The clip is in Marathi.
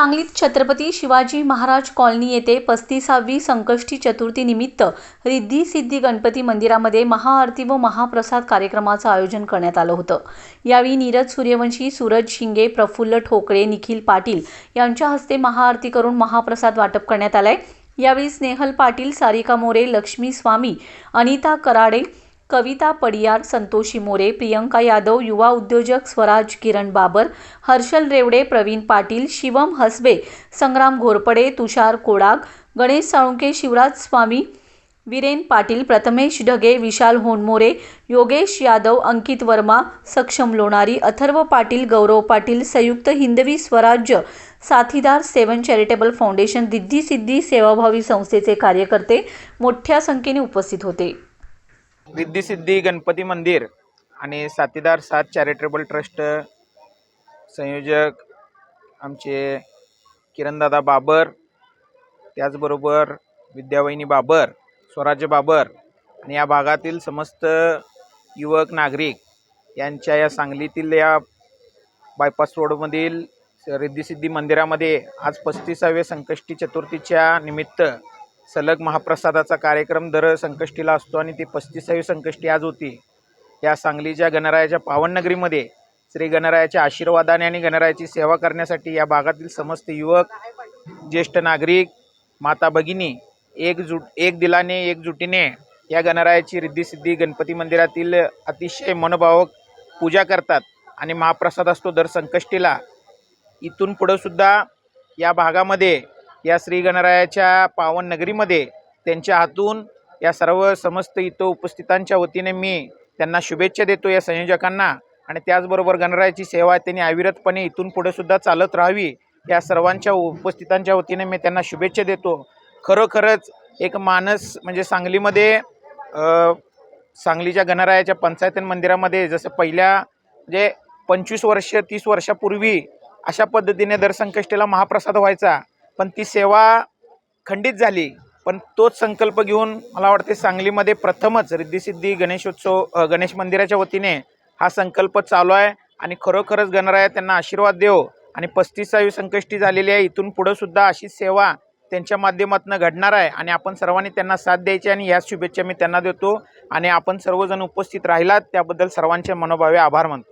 सांगलीत छत्रपती शिवाजी महाराज कॉलनी येथे पस्तीसावी संकष्टी चतुर्थी निमित्त रिद्धी सिद्धी गणपती मंदिरामध्ये महाआरती व महाप्रसाद कार्यक्रमाचं आयोजन करण्यात आलं होतं. यावेळी नीरज सूर्यवंशी सूरज शिंगे प्रफुल्ल ठोकळे निखिल पाटील यांच्या हस्ते महाआरती करून महाप्रसाद वाटप करण्यात आलाय. यावेळी स्नेहल पाटील सारिका मोरे लक्ष्मी स्वामी अनिता कराडे कविता पडियार संतोषी मोरे प्रियंका यादव युवा उद्योजक स्वराज किरण बाबर हर्षल रेवडे प्रवीण पाटील शिवम हसबे संग्राम घोरपडे तुषार कोडाग गणेश साळुंके शिवराज स्वामी वीरेन पाटील प्रथमेश ढगे विशाल होनमोरे योगेश यादव अंकित वर्मा सक्षम लोणारी अथर्व पाटील गौरव पाटील संयुक्त हिंदवी स्वराज्य साथीदार सेवन चॅरिटेबल फाउंडेशन दिद्धी सिद्धी सेवाभावी संस्थेचे कार्यकर्ते मोठ्या संख्येने उपस्थित होते. रिद्धिसिद्धी गणपती मंदिर आणि साथीदार सात चॅरिटेबल ट्रस्ट संयोजक आमचे किरणदादा बाबर त्याचबरोबर विद्यावाहिनी बाबर स्वराज्य बाबर आणि या भागातील समस्त युवक नागरिक यांच्या या सांगलीतील या बायपास रोडमधील रिद्धिसिद्धी मंदिरामध्ये आज पस्तीसाव्या संकष्टी चतुर्थीच्या निमित्त सलग महाप्रसादाचा कार्यक्रम दर संकष्टीला असतो आणि ती पस्तीसावी संकष्टी आज होती. या सांगलीच्या गणरायाच्या पावननगरीमध्ये श्री गणरायाच्या आशीर्वादाने आणि गणरायाची सेवा करण्यासाठी या भागातील समस्त युवक ज्येष्ठ नागरिक माता भगिनी एकजूट एक दिलाने एकजुटीने या गणरायाची रिद्धिसिद्धी गणपती मंदिरातील अतिशय मनोभावक पूजा करतात आणि महाप्रसाद असतो दर संकष्टीला. इथून पुढंसुद्धा या भागामध्ये या श्री गणरायाच्या पावन नगरीमध्ये त्यांच्या हातून या सर्व समस्त इथं उपस्थितांच्या वतीने मी त्यांना शुभेच्छा देतो या संयोजकांना. आणि त्याचबरोबर गणरायाची सेवा त्यांनी अविरतपणे इथून पुढेसुद्धा चालत राहावी. या सर्वांच्या उपस्थितांच्या वतीने मी त्यांना शुभेच्छा देतो. खरोखरच एक मानस म्हणजे सांगलीमध्ये सांगलीच्या गणरायाच्या पंचायतीन मंदिरामध्ये जसं पहिल्या म्हणजे पंचवीस वर्ष तीस वर्षापूर्वी अशा पद्धतीने दर संकष्टीला महाप्रसाद व्हायचा. पण ती सेवा खंडित झाली. पण तोच संकल्प घेऊन मला वाटते सांगलीमध्ये प्रथमच रिद्धिसिद्धी गणेशोत्सव गणेश मंदिराच्या वतीने हा संकल्प चालू आहे आणि खरोखरच गणराया त्यांना आशीर्वाद देव आणि पस्तीसावी संकष्टी झालेली आहे. इथून पुढं सुद्धा सेवा त्यांच्या माध्यमातून घडणार आहे आणि आपण सर्वांनी त्यांना साथ द्यायची आणि याच शुभेच्छा मी त्यांना देतो. आणि आपण सर्वजण उपस्थित राहिलात त्याबद्दल सर्वांचे मनोभावे आभार मानतो.